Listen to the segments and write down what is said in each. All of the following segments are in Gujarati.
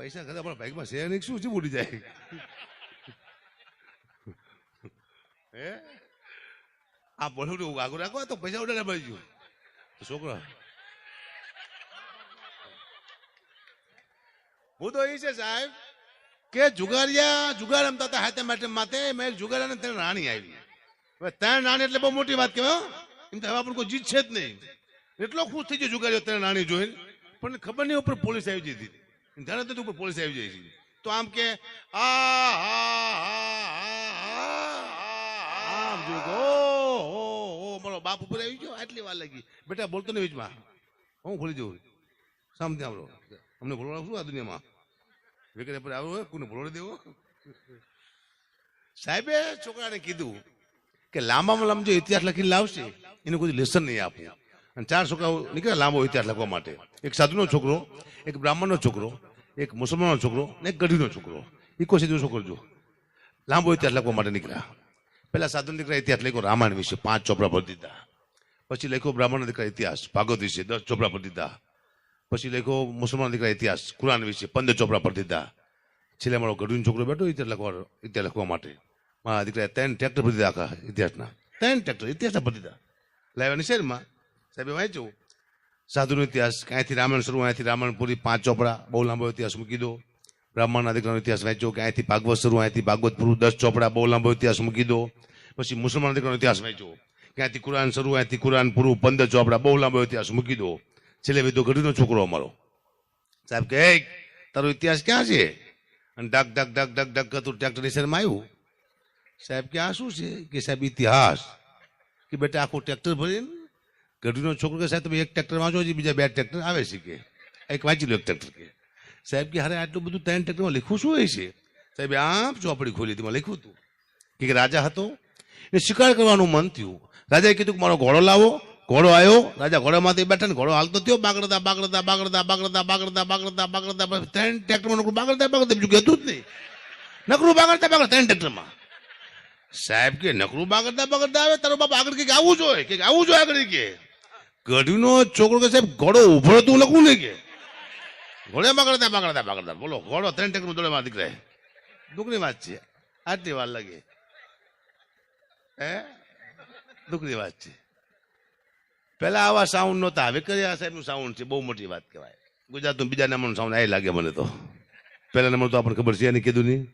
પૈસા ખાતા આપણા બાઇકમાં છે નહીં શું શું ઉડી જાય. હે? આ બોલું આગળ રાખો તો પૈસા ઉડાડે મળી ગયું છોકરો. હું તો એ છે સાહેબ, કે જુગારિયા, જુગાર રમતા હતા હાથે માટે માથે, મેં એક જુગારિયાને ત્રણ રાણી આવી. હવે ત્રણ રાણી એટલે બહુ મોટી વાત કહેવાય એમ તો હવે આપણે કોઈ જીત છે જ નહીં. એટલો ખુશ થઈ ગયો જુગારીઓ ત્રણ રાણી જોઈને. પણ ખબર નહીં ઉપર પોલીસ આવી જઈ હતી જ ઉપર પોલીસ આવી જાય છે તો આમ કે આ ઓ મારો બાપ ઉપર આવી ગયો આટલી વાર લાગી બેટા બોલતો નહીં વચમાં હું ભૂલી જવું સામે આવડો અમને ભૂલવાનું શું આ દુનિયામાં વેકરે પર આવ્યો હોય કોને ભૂલોડી દેવો સાહેબે છોકરાને કીધું કે લાંબામાં લાંબો ઇતિહાસ લખીને લાવશે એને કોઈ લેસન નહીં આપવું અને ચાર છોકરાઓ નીકળ્યા લાંબો ઇતિહાસ લખવા માટે. એક સાધુનો છોકરો, એક બ્રાહ્મણનો છોકરો, એક મુસલમાનનો છોકરો ને એક ગઢીનો છોકરો. ઇકો સીધો છોકરો જો લાંબો ઇતિહાસ લખવા માટે નીકળ્યા. પહેલાં સાધુ દીકરા ઇતિહાસ લખ્યો રામાયણ વિશે, પાંચ ચોપડા ભરી દીધા. પછી લખ્યો બ્રાહ્મણ દીકરા ઇતિહાસ, ભાગવત વિશે, દસ ચોપડા ભરી દીધા. પછી લખ્યો મુસલમાન દીકરા ઇતિહાસ, કુરાન વિશે, પંદર ચોપડા ભરી દીધા. છેલ્લે મારો ગઢવીનો છોકરો બેઠો, ઇતિહાસ લખવા ઇતિહાસ લખવા માટે. મારા દીકરાએ ત્રણ ટ્રેક્ટર ભરી દીધા આખા ઇતિહાસના. ત્રણ ટ્રેક્ટર ઇતિહાસના ભરી દીધા. લાવ્યા શહેરમાં સાહેબે વાંચ્યું? સાધુનો ઇતિહાસ ક્યાંયથી રામાયણ શરૂ અહીંયાથી રામાયણ પાંચ ચોપડા બહુ લાંબો ઇતિહાસ મૂકી દો. બ્રાહ્મણના દીકરાનો ઇતિહાસ વાંચ્યો કે અહીંયાથી ભાગવત શરૂ અહીંયાથી ભાગવત પૂરું દસ ચોપડા બહુ લાંબો ઇતિહાસ મૂકી દો. પછી મુસલમાન દીકરાનો ઇતિહાસ વાંચ્યો ક્યાંથી કુરાન શરૂ અહીંયાથી કુરાન પૂરું પંદર ચોપડા બહુ લાંબો ઇતિહાસ મૂકી દો. છેલ્લે વિધો ગઢીનો છોકરો અમારો. સાહેબ કે "એ, તારો ઇતિહાસ ક્યાં છે? અને ડક ડક ડક ડક ડક કરતું ટ્રેક્ટર નિશાનમાં આવ્યું. સાહેબ કે આ શું છે? કે સાહેબ ઇતિહાસ. કે બેટા આખું ટ્રેક્ટર ભરીને ગઢવીનો છોકરો કે સાહેબ તમે એક ટ્રેક્ટર વાંચો હજી બીજા બે ટ્રેક્ટર આવે છે કે એક વાંચી લો એક ટ્રેક્ટર કે સાહેબ કે હારે આટલું બધું ત્રણ ટ્રેક્ટરમાં લખ્યું શું હોય છે સાહેબ આમ ચોપડી ખોલી તેમાં લખ્યું હતું કે રાજા હતો એ શિકાર કરવાનું મન થયું રાજાએ કીધું કે મારો ઘોડો લાવો ઘોડો આવ્યો રાજા ઘોડામાંથી બેઠા ને ઘોડો હાલતો થયો બાગડતા બાગડતા બાગડતા બાગડતા બાગડતા બાગડતા બાગડતા ત્રણ ટ્રેક્ટરમાં નકરું બાગડતા બાગડતા બીજું કહેતું જ નહીં નકરું બાગડતા બાગડતા ત્રણ ટ્રેક્ટરમાં સાહેબ કે નકરું બાગડતા બાગડતા આવે તારો બાપ આગળ કે આવું જોઈએ કે આવવું જોઈએ આગળ કે ગઢવીનો છોકરો કે સાહેબ ઘોડો ઊભો તું લખું નહીં કે? ઘોડે બાગડતા બાગડતા બાગડતા બોલો ઘોડો ત્રણ ટેકનું દોડે માં દીકરા દુઃખની વાત છે. આટલી વાર લાગે. હે? દુઃખની વાત છે. પેલા આવા સાઉન્ડ નહોતા. હવે કર્યા સાહેબનું સાઉન્ડ છે, બહુ મોટી વાત કહેવાય. ગુજરાતનું બીજા નંબરનું સાઉન્ડ આ લાગે મને તો. પહેલા નંબર તો આપણને ખબર છે એને કીધું નહીં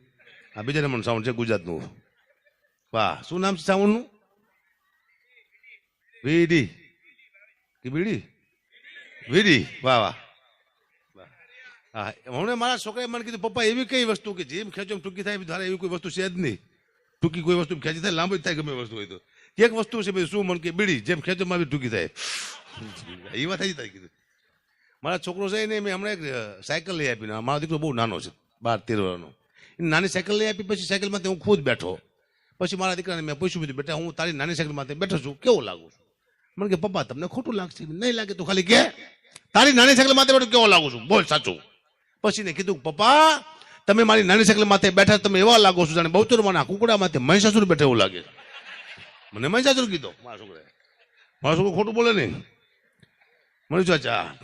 આ બીજા નંબરનું સાઉન્ડ છે ગુજરાતનું. વાહ, શું નામ છે સાઉન્ડનું વીડી. કે બીડી? વીડી વાહ વાહ. હા, હમણાં મારા છોકરાએ મને કીધું, પપ્પા, એવી કઈ વસ્તુ કે જેમ ખેંચો ટૂંકી થાય ધારે એવી કોઈ વસ્તુ છે જ નહીં. ટૂંકી કોઈ વસ્તુ ખેંચી થાય, લાંબી થાય ગમે વસ્તુ હોય તો. એક વસ્તુ છે ભાઈ શું મન કે, બીડી, જેમ ખેંચો માં બી ટૂંકી થાય. એ વાત થઈ થાય કીધું. મારા છોકરો છે ને મેં હમણાં એક સાયકલ લઈ આપીને, મારો દીકરો બહુ નાનો છે, બાર, તેર વર્ષનો. નાની સાયકલ લઈ આપી, પછી સાયકલમાંથી હું ખુદ બેઠો. પછી મારા દીકરાને મેં પૂછ્યું, બેટા, હું તારી નાની સાયકલમાંથી બેઠો છું, કેવો લાગુ છું? મને કે, પપ્પા, તમને ખોટું લાગશે. નહીં લાગે તો ખાલી કે, તારી નાની સાયકલ માથે બેઠો કેવો લાગુ છું? બોલ, સાચું. પછી ને કીધું પપ્પા, તમે મારી નાની સાયકલ માથે બેઠા તમે એવા લાગો છો જાણે બહુચર મને કુકડા માથે મહિષાસુર બેઠા એવું લાગે મને મહિષાસુર કીધો. મારા છોકરાએ. મારો છોકરો ખોટું બોલે નહીં. મને ચાચા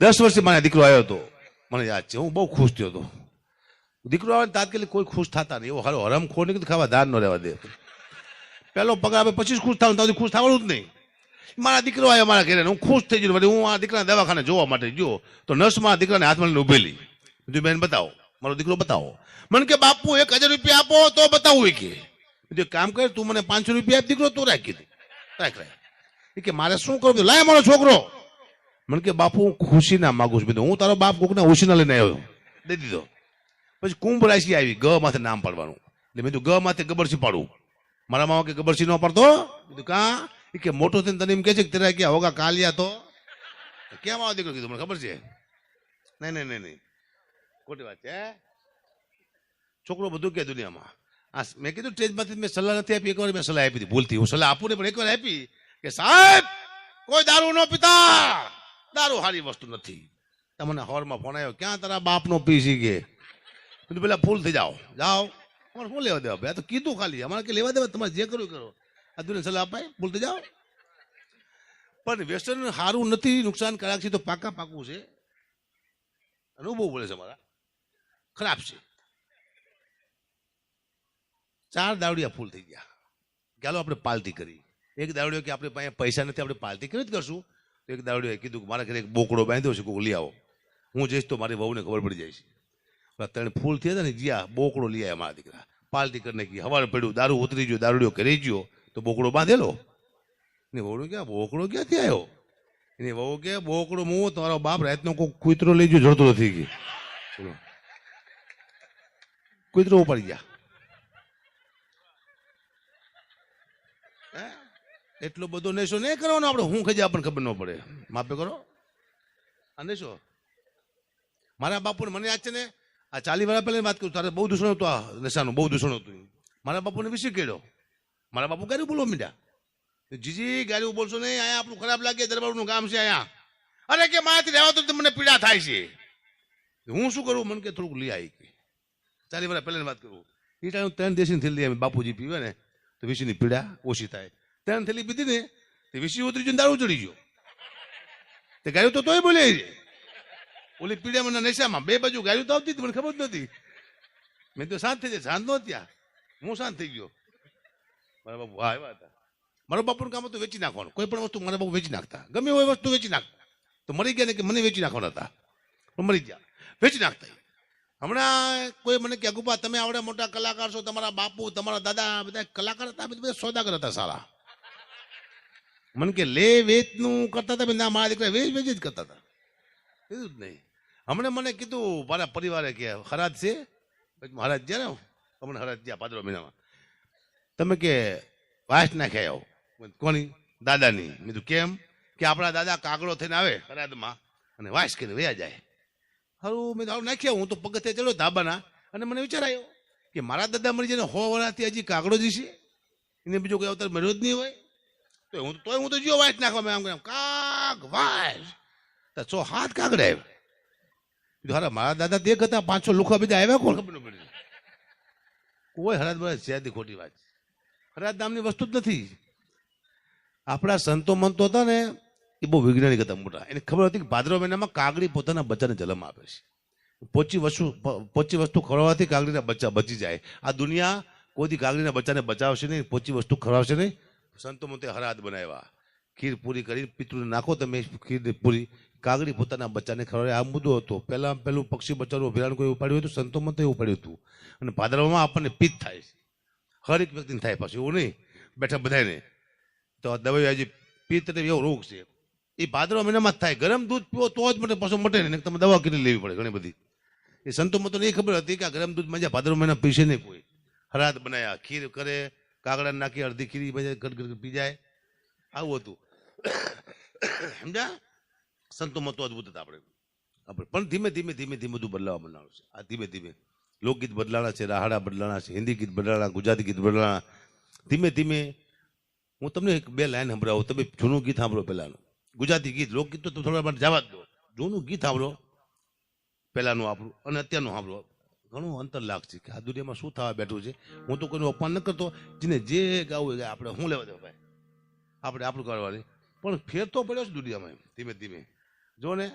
દસ વર્ષથી મારા દીકરો આવ્યો હતો. મને યાદ છે, હું બહુ ખુશ થયો હતો. દીકરો આવે તાત્કાલિક કોઈ ખુશ થતા નહીં. એવો હારો હરમ ખોર નહીં ખાવા દાન ન રહેવા દે. પહેલો પગાર આપે પછી જ ખુશ થવાનું ત્યાંથી ખુશ થવાનું જ નહીં. મારા દીકરો આવ્યો મારા ઘરે હું ખુશ થઈ ગયો વળી હું આ દીકરાને દવાખાને જોવા માટે ગયો. તો મારા દીકરાને હાથમાં લઈને ઉભેલી. બીજું બેન, બતાવો. મારો દીકરો બતાવો. મને કે, બાપુ, એક હજાર રૂપિયા આપો તો બતાવું કે. બીજું કામ કર, તું મને પાંચસો રૂપિયા આપ દીકરો, તું રાખ કીધું. રાખ રાખ. કે, મારે શું કરવું લાય મારો છોકરો. મને કે, બાપુ, હું ખુશી ના માગું છું. બીજું હું તારો બાપ કોકના ઉશીના લઈને આવ્યો દઈ દીધો. પછી કુંભ રાશિ આવી, ગ માથે નામ પાડવાનું. એટલે મેં તું ગ માથે ગબરસી પાડું. મારા મામા કે, ગબરસી ન પડતો? કીધું, કા? એ કે મોટો થઈને તને એમ કે છે કે તેરા ક્યાં હોગા કાલિયા તો? કેમ આવો દીકરો કીધું મને ખબર છે? નહીં નહીં નહીં નહીં. ખોટી વાત છે છોકરો બધું કે દુનિયામાં. આ મેં કીધું સ્ટેજમાંથી મેં સલાહ નથી આપી, એકવાર મેં સલાહ આપી હતી. ભૂલથી. હું સલાહ આપું ને પણ એકવાર આપી કે સાહેબ, કોઈ દારૂ ન પીતા. દારૂ સારી વસ્તુ નથી. તમને હોરમાં ફોન આવ્યો, ક્યાં તારા બાપનો પી સી કે? પેલા ફૂલ થઈ જાઓ. જાઓ. અમારે શું લેવા દેવા ભાઈ? તો કીધું ખાલી. અમારે કે લેવા દેવા? તમારે જે કરવું કરો. દુનિયા સલાહ અપાય થઈ જાઓ. પણ વેસ્ટર્ન સારું નથી, નુકસાન કરાક છે તો પાકા પાકું છે. અનુભવ બોલે છે મારા ખરાબ છે. ચાર દાવડિયા ફૂલ થઈ ગયા. ચાલો આપણે પાલટી કરી. એક દાવડિયો કે આપણે પાસે પૈસા નથી, આપણે પાલટી કરી જ કરશું. તો એક દાવડિયો કીધું કે મારા ઘરે એક બોકડો બાંધ્યો છે કોઈ લઈ આવો. હું જઈશ તો મારી વહુને ખબર પડી જાય છે. ત્રણ ફૂલ થયા હતા ને, જ્યાં બોકડો લઈ આવ્યા મારા દીકરા. પાલટી કરીને નાખી હવાર પડ્યું, દારૂ ઉતરી ગયો, દારૂડિયો કરી ગયો. તો બોકડો બાંધેલો? ને વહુ ક્યાં? બોકડો ક્યાંથી આવ્યો એની વહુ કે, બોકડો હું તમારો બાપ રાતનો કોઈ કૂતરો લઈ ગયો જડતો નથી બોલો. કૂતરો ઉપાડી ગયા? એટલો બધો નેશો નહીં કરવાનો આપણે? હું ખજા આપણને ખબર ન પડે. માપે કરો. અને શું મારા બાપુને મને યાદ છે ને? આ ચાલી વાળા પહેલા વાત કરું, તારે બહુ દૂષણ હતું આ નશાનું, બહુ દૂષણ હતું. મારા બાપુને વિશે કેળ્યો મારા બાપુ ગાડી બોલવા મીડ્યા. જીજી, ગાડી બોલશો નહીં? અહીંયા આપણું ખરાબ લાગે, દરબારનું ગામ છે અહીંયા. અરે કે મારાથી રહેવા તો મને પીડા થાય છે. હું શું કરું? મને કે થોડુંક લઈ આવી કે. ચાલી મારા પહેલાની વાત કરું. એ ટાઈમ ત્રણ દેશની થેલી અમે બાપુજી પીવે ને, તો વિશીની પીડા ઓછી થાય. ત્રણ થેલી પીધી ને, તે વિશી ઉતરી ગયો દારૂ ચડી ગયો. તે ગાયું તો તોય બોલે છે. ઓલી પીડામાં નશામાં બે બાજુ ગાયું તો આવતી હતી, મને ખબર જ નથી મેં તો શાંત થઈ જાય, શાંત નો ત્યાં હું શાંત થઈ ગયો. મારા બાપુ હા, એવા હતા. મારા બાપુનું કામ હતું વેચી નાખવાનું. કોઈ પણ વસ્તુ મારા બાપુ વેચી નાખતા. ગમે હોય વસ્તુ વેચી નાખતા તો મરી ગયા ને કે મને વેચી નાખવાના હતા. મરી ગયા. વેચી નાખતા. હમણાં કોઈ મને કે ગુપા, તમે આવડે મોટા કલાકાર છો, તમારા બાપુ, તમારા દાદા બધા કલાકાર હતા બધા સોદાગર હતા સારા મને કે, લે વેચનું કરતા હતા ના, મારા દીકરા વેચ વેચ જ કરતા હતા. કીધું જ નહીં. હમણાં મને કીધું, મારા પરિવારે કે, હરાજ છે? મહારાજ હરાજ ગયા ને? હમણાં હરાજ ગયા પાદરો મહિનામાં. તમે કે વાસ નાખે આવો. કોની? દાદાની. મેં કેમ? કે આપણા દાદા કાગડો થઈને આવે હરાદમાં અને વાસ કરીને વયા જાય. હારું મેં તારું નાખ્યા હું તો પગથિયે ચડ્યો ધાબાના. અને મને વિચાર આવ્યો કે મારા દાદા મરી જાય હો વર્ષથી હજી કાગડો જ છે એને બીજો કોઈ અવતાર મળ્યો જ નહીં હોય. તો હું તો તોય હું તો જીઓ વાસ નાખવા મેં આમ કર્યું, કાગ વાસ. તો સો હાથ કાગડે આવ્યો. હારા મારા દાદા તે હતા પાંચસો લુખા બીજા આવ્યા કોણ? ખબર ન પડી. કોઈ હરાદ બરાદ છે ખોટી વાત હરાદ નામની વસ્તુ જ નથી. આપણા સંતો મંતો હતા ને, એ બહુ વૈજ્ઞાનિક હતા મોટા. એને ખબર હતી કે ભાદરવા મહિનામાં કાગડી પોતાના બચ્ચાને જન્મ આપે છે. પોચી વસ્તુ પોચી વસ્તુ ખવડાવવાથી કાગડીના બચ્ચા બચી જાય. આ દુનિયા કોઈથી કાગડીના બચ્ચાને બચાવશે નહીં, પોચી વસ્તુ ખવડાવશે નહીં. સંતો મંતે હરાદ બનાવ્યા. ખીર પૂરી કરી પિતૃને નાખો તમે, ખીર પૂરી. કાગડી પોતાના બચ્ચાને ખવડાવે. આ મુદ્દો હતો. પહેલાં પહેલું પક્ષી બચ્ચાનું અભિયાન કોઈ ઉપાડ્યું હતું? સંતો મંતે ઉપાડ્યું હતું. અને ભાદરવામાં આપણને પિત થાય છે. હર એક વ્યક્તિને થાય પાછું, એવું નહીં. બેઠા બધાને તો આ દવાઈ આજે પિત્ત એવો રોગ છે. એ ભાદરવા મહિનામાં જ થાય. ગરમ દૂધ પીવો તો જ મને પાછું મટે નહીં તમે દવા કેટલી લેવી પડે ઘણી બધી. એ સંતો મતો નહીં ખબર હતી કે આ ગરમ દૂધ મજા ભાદરવા મહિના પીશે નહીં કોઈ. હરાત બનાવ્યા ખીર કરે, કાગડા નાખી, અડધી ખીરી મજા ગટ ગટ પી જાય આવું હતું. સમજ્યા? સંતો મતો અદભુત હતા આપણે. આપણે પણ ધીમે ધીમે ધીમે ધીમે બધું બદલાવા બનાવ્યું છે. આ ધીમે ધીમે લોકગીત બદલાણા છે, રાહાડા બદલાણા છે, હિન્દી ગીત બદલાણા, ગુજરાતી ગીત બદલાણા. ધીમે ધીમે હું તમને એક બે લાઈન સંભળાવું, તમે જૂનું ગીત સાંભળો પહેલાંનું. ગુજરાતી ગીત, લોકગીત તો થોડા માટે જવા જ દો. જૂનું ગીત સાંભળો, પહેલાંનું આપણું અને અત્યારનું સાંભળો. ઘણું અંતર લાગશે કે આ દુનિયામાં શું થવા બેઠું છે? હું તો કોઈનું અપમાન ન કરતો, જેને જે ગાવું હોય આપણે શું લેવા દે ભાઈ? આપણે આપણું કરવાની. પણ ફેર તો પડ્યો છે દુનિયામાં ધીમે ધીમે. જો ને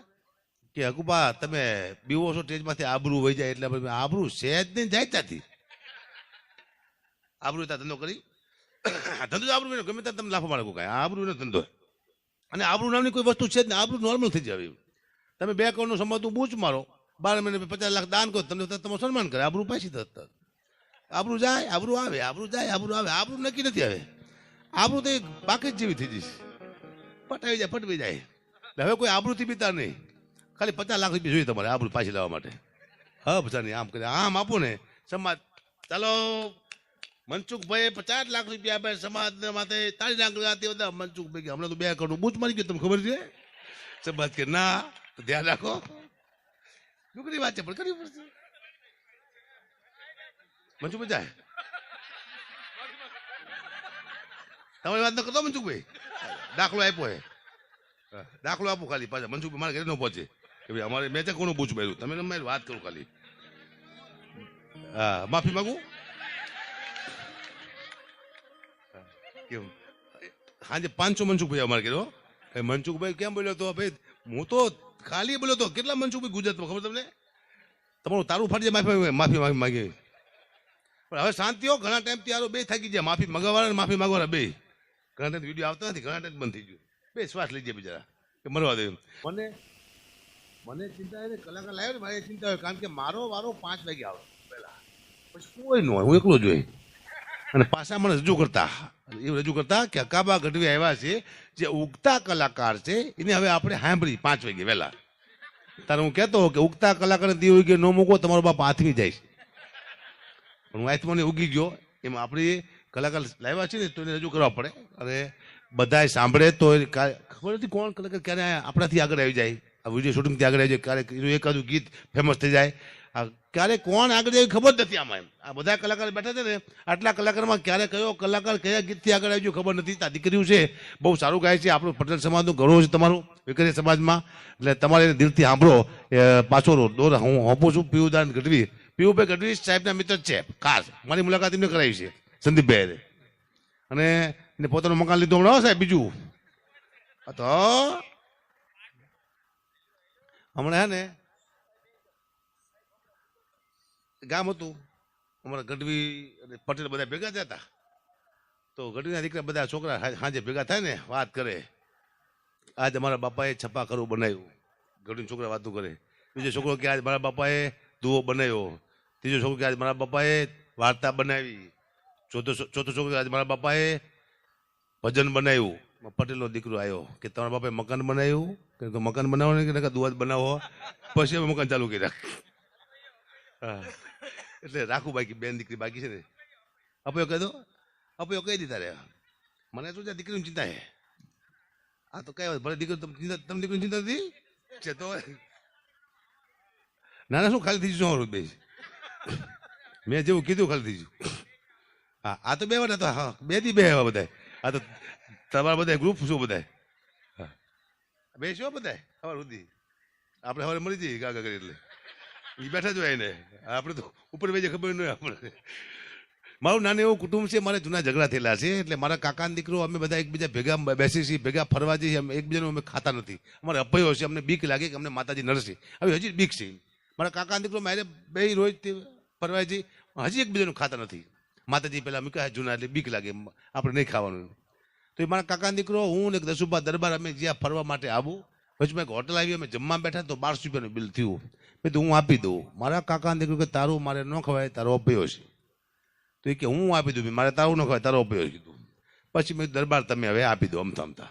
કે હકુબા તમે બીવો છો સ્ટેજમાંથી, આબરૂ વહી જાય એટલે આપણે છે જ નહીં જાય ત્યાંથી. આબરૂ ત્યાં ધંધો કરી. ધંધો આબરૂ ગમે ત્યાં તમે લાફો મારે કોઈ આબરૂ ને ધંધો અને આબરૂ નામની કોઈ વસ્તુ છે જ નહીં. આબરૂ નોર્મલ થઈ જાય તમે બે કરોડનું સંબંધ બૂચ મારો. બાર મહિને પચાસ લાખ દાન કરો તમને તમારું સન્માન કરે. આબરૂ પાછી થતા આબરૂ જાય, આબરૂ આવે, આબરૂ જાય, આબરૂ આવે. આબરૂ નક્કી નથી આવે. આબરૂ તો બાકી જ જેવી થઈ જશે. પટાવી જાય પટવી જાય. હવે કોઈ આબરૂથી બીતા નહીં. ખાલી પચાસ લાખ રૂપિયા જોઈએ તમારે આપણું પાછી લાવવા માટે. હા, બધાની આમ કરે આમ આપો ને, સમાજ, ચાલો મનસુખભાઈ પચાસ લાખ રૂપિયા આપે સમાજ માટે તાળી લાખ રૂપિયા બધા મનસુખભાઈ હમણાં તો બે કરોડ બૂચ મારી ગયો, તમને ખબર છે? સમાજ કે ના ધ્યાન રાખો. દુકરી વાત છે પણ કરવી પડશે. મનસુખભાઈ જાય. તમારી વાત ન કરતો મનસુખભાઈ? દાખલો આપ્યો હે, દાખલો આપો ખાલી પાછા. મનસુખભાઈ મારા ઘરે ન પહોંચે. અમારે, મેં ત્યાં કોનું પૂછ માર્યું તમે મારી વાત કરું ખાલી. હા, માફી માગું? કેમ સાંજે પાંચસો મનસુખભાઈ અમારે કીધો મનસુખભાઈ કેમ બોલ્યો તો? ભાઈ, હું તો ખાલી બોલ્યો તો. કેટલા મનસુખભાઈ ગુજરાતમાં? ખબર તમને? તમારું તારું ફાટી માફી માફી માફી માગી પણ હવે શાંતિઓ ઘણા ટાઈમ આરો બે થાકી ગયા. માફી મગાવવાના માફી માંગવાના બે. ઘણા ટાઈમ વીડિયો આવતા નથી, ઘણા ટાઈમ બંધ થઈ ગયું. બે શ્વાસ લઈ જાય બિચારા. કે મરવા દે મને મને ચિંતા એને કલાકાર લાવ્યો ને મારે ચિંતા હોય, કારણ કે મારો વારો પાંચ વાગે આવે પહેલા. પછી કોઈ ન હોય, હું એકલો જ અને પાછા મને રજૂ કરતા. એ રજૂ કરતા કે અકાબા ગઢવી આવ્યા છે, જે ઉગતા કલાકાર છે, એને હવે આપણે સાંભળી પાંચ વાગે વહેલા. તારે હું કહેતો કે ઉગતા કલાકારને દી ઉગે ન મૂકો, તમારો બાપ આથમી જાય પણ હું આત્માને ઉગી ગયો, એમાં આપણે કલાકાર લાવ્યા છે ને, તો એને રજૂ કરવા પડે. અને બધાય સાંભળે તો એ ખબર નથી કોણ કલાકાર ક્યારે આપણાથી આગળ આવી જાય. આ વીડિયો શૂટિંગથી આગળ આવી જાય ક્યારેક એકાદું ગીત ફેમસ થઈ જાય. આ ક્યારે કોણ આગળ જાય ખબર નથી આમાં એમ. આ બધા કલાકાર બેઠા છે ને, આટલા કલાકારમાં ક્યારે કયો કલાકાર કયા ગીતથી આગળ આવી ખબર નથી. આ દીકરીઓ છે, બહુ સારું ગાય છે, આપણું પટેલ સમાજનું ગૌરવ છે તમારું વિકરી સમાજમાં. એટલે તમારે દિલથી સાંભળો. પાછો દોર, હું હોપું છું પીયુદાન ગઢવી. પીયુભાઈ ગઢવી સાહેબના મિત્ર છે, ખાસ. મારી મુલાકાત એમને કરાવી છે સંદીપભાઈ અને પોતાનું મકાન લીધું, હમણાં સાહેબ, બીજું. તો હમણાં હે ને ગામ હતું. અમારા ગઢવી અને પટેલ બધા ભેગા થયા હતા. તો ગઢવીના દીકરા બધા છોકરા સાંજે ભેગા થાય ને વાત કરે. આજ અમારા બાપાએ છપ્પા કરવું બનાવ્યું. ગઢવી છોકરા વાતો કરે. બીજો છોકરો કે આજ મારા બાપાએ દુઓ બનાવ્યો. ત્રીજો છોકરો કે આજ મારા બાપાએ વાર્તા બનાવી. ચોથો ચોથો છોકરો આજ મારા બાપાએ ભજન બનાવ્યું. પટેલનો દીકરો આવ્યો કે તમારા બાપે મકાન બનાવ્યું? કે મકાન બનાવો ને કે દુવાદ બનાવો પછી અમે મકાન ચાલુ કર્યા. એટલે રાખું બાકી, બેન દીકરી બાકી છે ને. અપયો કહી દો. અપયો કહી દીધા રે. મને શું છે, દીકરીની ચિંતા છે આ તો કઈ ભલે દીકરી ચિંતા તમને દીકરીની ચિંતા નથી? છે તો. ના ના શું ખાલી થઈ જશું બે મેં જેવું કીધું ખાલી થઈ ગયું હા, આ તો બે વાર હતા, હા. બે દી બે આવ્યા બધા આ તો તમારા બધા ગ્રુપ શું બધા બે શું બધા સવાર સુધી. આપણે હવે મળી જઈએ ગાગા કરી એટલે. એ બેઠા જ હોય એને આપણે તો ઉપર વેજે ખબર નહીં આપણે મારું નાનું એવું કુટુંબ છે, મારે જૂના ઝઘડા થયેલા છે, એટલે મારા કાકાના દીકરો, અમે બધા એકબીજા ભેગા બેસી છીએ, ભેગા ફરવા જઈએ, અમે એકબીજાનું અમે ખાતા નથી. અમારે અભયો છે, અમને બીક લાગે કે અમને માતાજી નડશે હવે હજી બીક છે. મારા કાકાના દીકરો, મારે બે રોજ ફરવા જઈએ, હજી એકબીજાનું ખાતા નથી. માતાજી પહેલાં મૂક્યા છે જૂના એટલે બીક લાગે આપણે નહીં ખાવાનું. તો એ મારા કાકા દીકરો, હું ને દસુબા દરબાર અમે જ્યાં ફરવા માટે આવું, પછી એક હોટલ આવી, અમે જમવા બેઠા તો બારસો રૂપિયાનું બિલ થયું. મેં તો હું આપી દઉં. મારા કાકા દીકરો કે, તારું મારે ન ખવાય, તારો અપયો છે. તો એ કે, હું આપી દઉં. મારે તારું ન ખવાય, તારો અપયો કીધું પછી મેં દરબાર તમે હવે આપી દો. અમથા અમથા.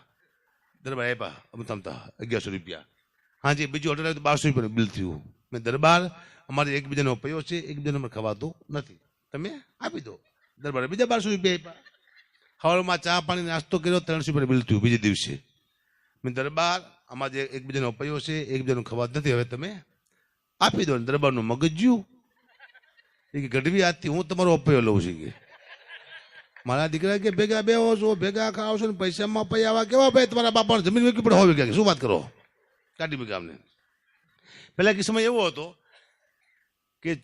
દરબાર આપ્યા, અમથા અમથા, અગિયારસો રૂપિયા. હા જે, બીજી હોટલ આવ્યું તો બારસો રૂપિયાનું બિલ થયું. મેં દરબાર, અમારે એકબીજાનો અપયો છે, એકબીજાનો ખવાતું નથી. તમે આપી દો. દરબારે બીજા બારસો રૂપિયા આપ્યા. હવારમાં ચા પાણી નાસ્તો કર્યો ત્રણસો રૂપિયા બિલ થયું બીજે દિવસે. મેં દરબાર, આમાં જે એકબીજાનો અપયો છે, એકબીજાનું ખવા નથી. હવે તમે આપી દો દરબારનું મગજ્યું. એ કે ગઢવી આજથી હું તમારો અપાયો લઉં છું કે. મારા દીકરા કે ભેગા બે છો, ભેગા ખાવ છો ને પૈસામાં પૈ આવા કેવા ભાઈ તમારા બાપાને જમીન વેચવી પડે, હોવી કે શું વાત કરો? કાઢી ભેગા અમને. પેલા કિસ્સામાં એવો હતો કે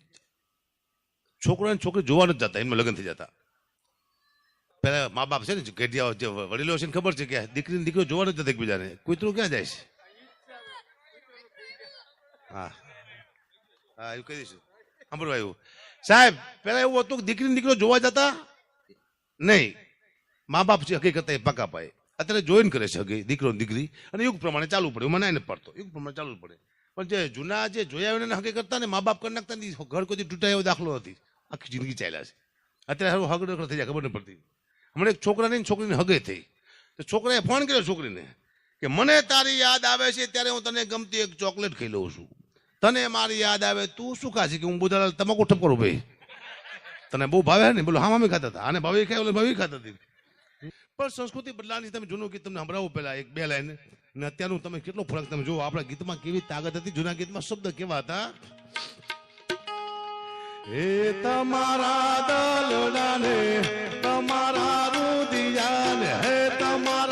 છોકરો અને છોકરી જોવા નથી જતા, એમને લગ્ન થઈ જતા. પેલા મા બાપ છે ને જે ગઢિયાઓ જે વડીલો છે ને ખબર છે કે દીકરી દીકરો જોવા નથી જતા એકબીજાને. કૂતરું ક્યાં જાય છે? હા. હા, એવું કહી દઈશું. સાંભળવા આવ્યું સાહેબ પેલા એવું હતું કે દીકરી દીકરો જોવા જતા? નહીં. મા બાપ છે હકીકત એ પાકા પાય. અત્યારે જોઈન કરે છે હગી દીકરો દીકરી. અને યુગ પ્રમાણે ચાલુ પડે. મને એને પડતો. યુગ પ્રમાણે ચાલુ પડે. પણ જે જૂના જે જોયા એને હકી કરતા ને મા બાપ કરી નાખતા ઘર કોઈ તૂટાયો દાખલો હતી આખી જિંદગી ચાલ્યા છે. અત્યારે હગડ હગડ થઈ જાય ખબર નહીં પડતી. હમણાં એક છોકરાની છોકરીને હગે થઈ. તો છોકરાએ ફોન કર્યો છોકરીને કે મને તારી યાદ આવે છે ત્યારે હું તને ગમતી એક ચોકલેટ ખાઈ લઉં છું. તને મારી યાદ આવે, તું શું ખાશે? કે હું બધા તમાકુ ઠપકરું ભાઈ. તને બહુ ભાવે ને? બોલો, હા, મમ્મી ખાતા હતા. આને ભાવી ખાય, ઓલે ભાવી ખાતા હતી. પણ સંસ્કૃતિ બદલાની તમે જૂનું ગીત તમને સંભળાવું પહેલા એક બે લાઈન. ને અત્યારનું તમે કેટલો ફરક તમે જુઓ, આપણા ગીતમાં કેવી તાકાત હતી, જૂના ગીતમાં શબ્દ કેવા હતા? એ તમારા દલડાને તમારા રુદિયાને હે તમારા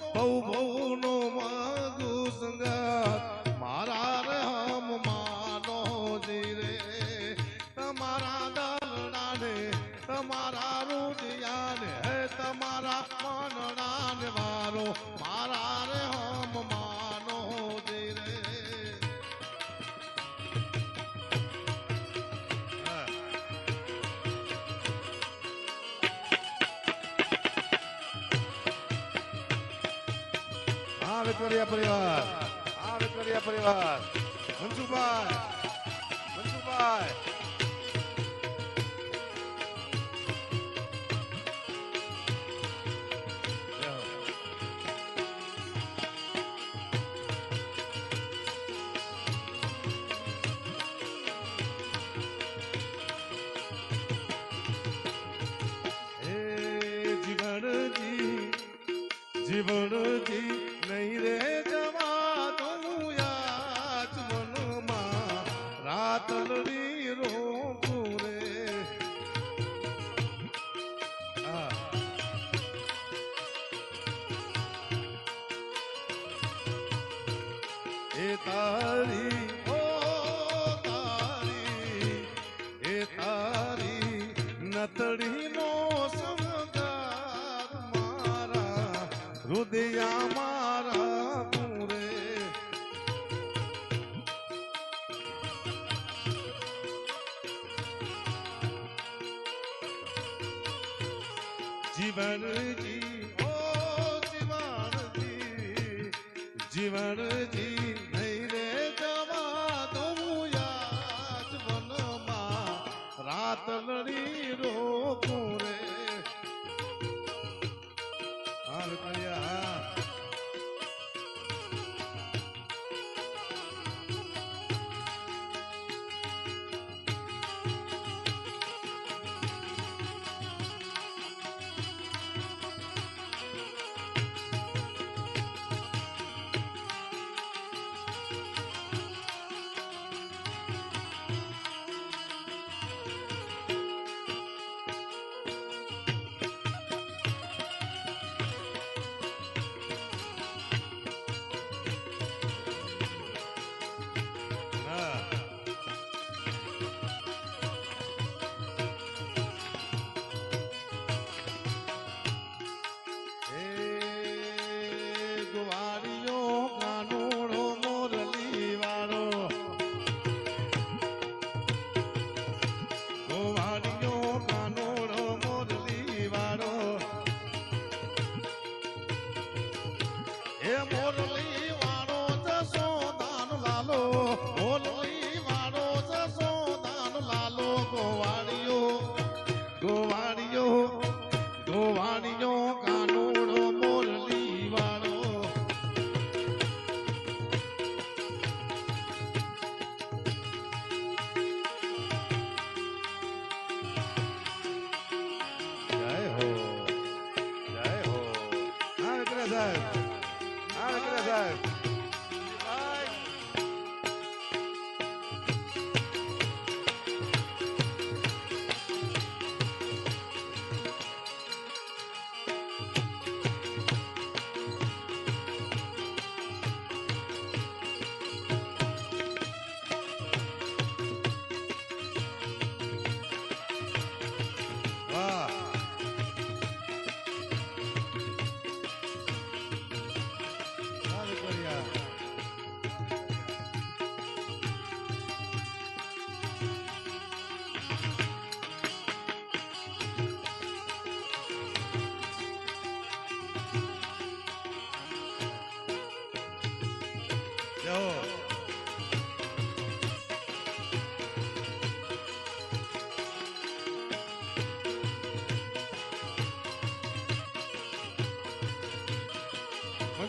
બહુ બહુ નો વેટવડિયા પરિવાર. આ વેટવડિયા પરિવાર. મનસુભાઈ મનસુભાઈ better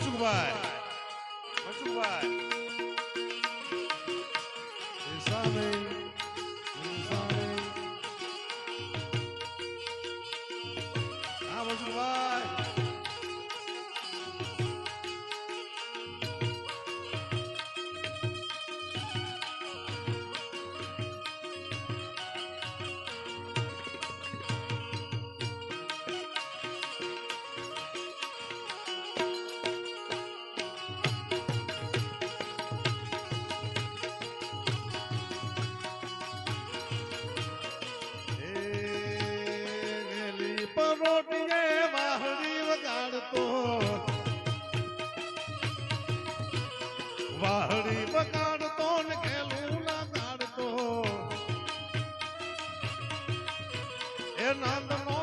这么快玩 નંદનો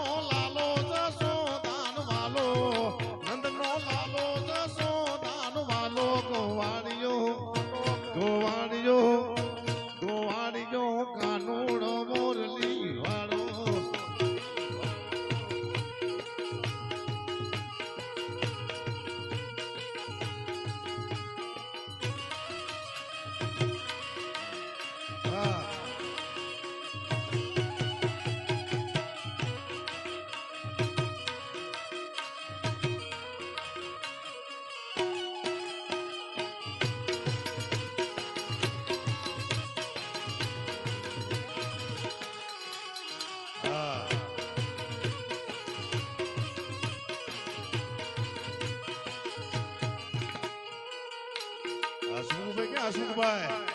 હસમુખભાઈ ક્યાં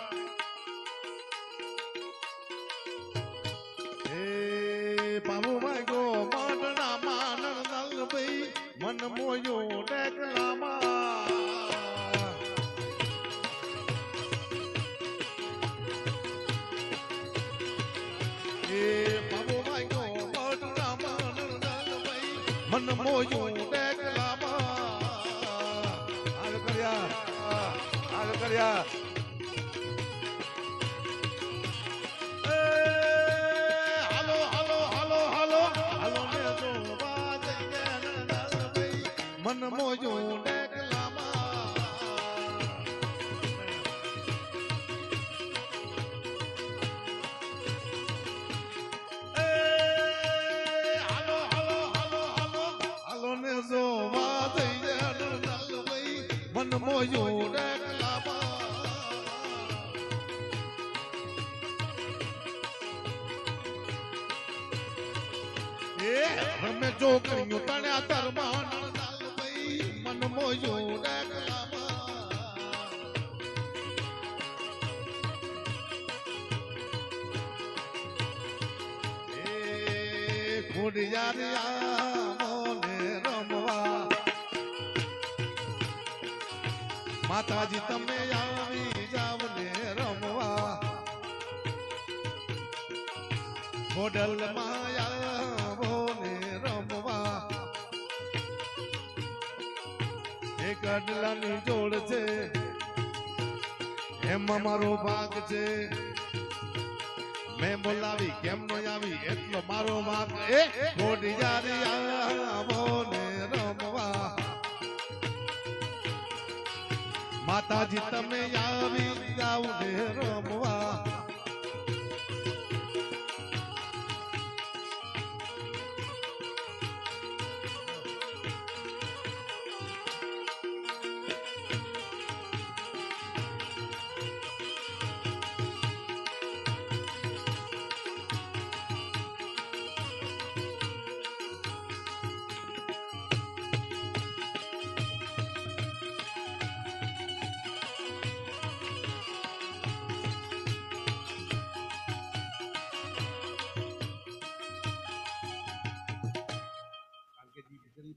મોજો ડેકલામાં એ રમે છોકરીઓ તણ્યા મેં બોલાવી કેમ નો એટલો મારો ભાગ એ ખોડી જારી આવો ને રમવા માતાજી, તમે આવી જાવ ને રમવા.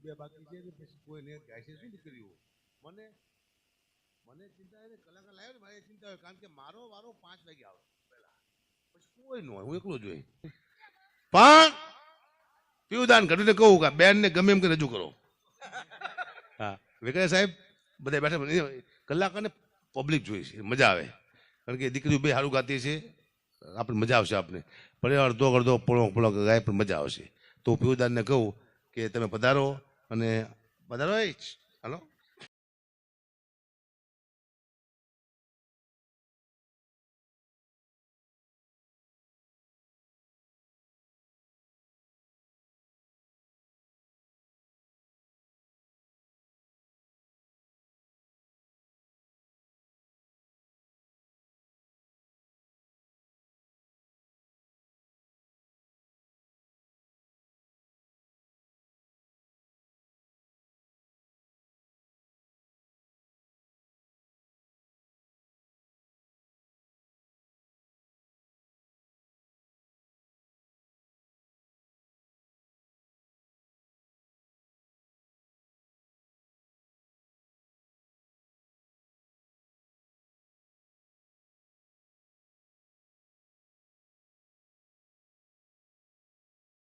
બે બાકી છે ને, પછી કોઈને ગાયશે શું દીકરીઓ? મને મને ચિંતા એને કલાકાર લાવ્યો ને, મારી ચિંતા હોય, કારણ કે મારો વારો પાંચ વાગે આવે પહેલા. પછી કોઈ ન હોય હું એકલો જોઈ પણ પીવદાન ઘડીને કહું કે બેન ને ગમે એમ કે રજૂ કરો. હા. વેકરિયા સાહેબ, બધા બેઠા કલાકારને પબ્લિક જોઈ છે, મજા આવે. કારણ કે દીકરીઓ બે સારું ગાતી છે આપણે મજા આવશે આપણે પણ અડધો અડધો પોળો પોળો ગાય પણ મજા આવશે. તો પીવદાનને કહું કે, તમે પધારો અને બધા હાલો.